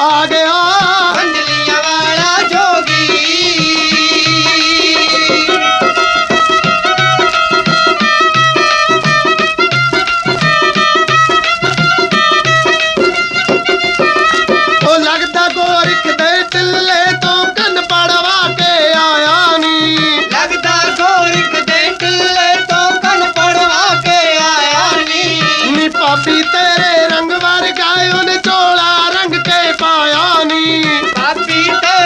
ਆ ਗਿਆ। ਅੰਜਲੀਆਂ ਵਾਲਾ ਜੋਗੀ। ਉਹ ਲੱਗਦਾ ਗੋਰਖ ਦੇ ਟਿੱਲੇ ਤੋਂ ਕੰਨ ਪੜਵਾ ਕੇ ਆਇਆ ਨੀ। ਲੱਗਦਾ ਗੋਰਖ ਦੇ ਟਿੱਲੇ ਤੋਂ ਕੰਨ ਪੜਵਾ ਕੇ ਆਇਆ ਨੀ। ਨੀ ਪਾਪੀ ಸೀತಾ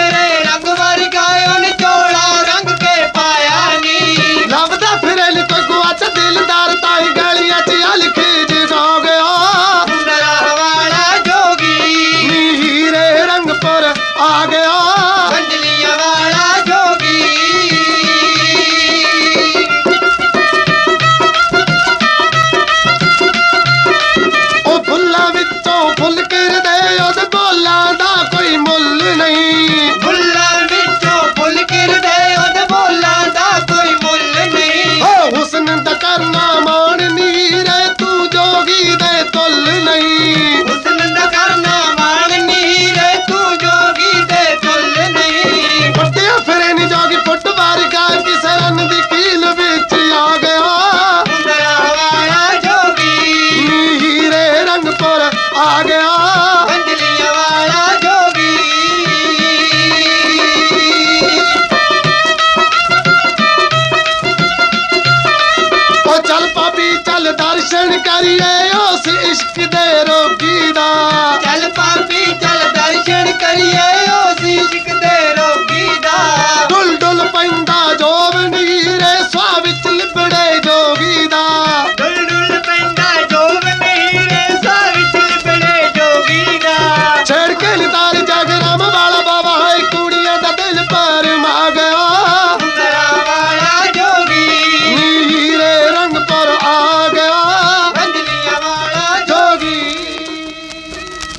কারিয়ে ও সৃষ্টি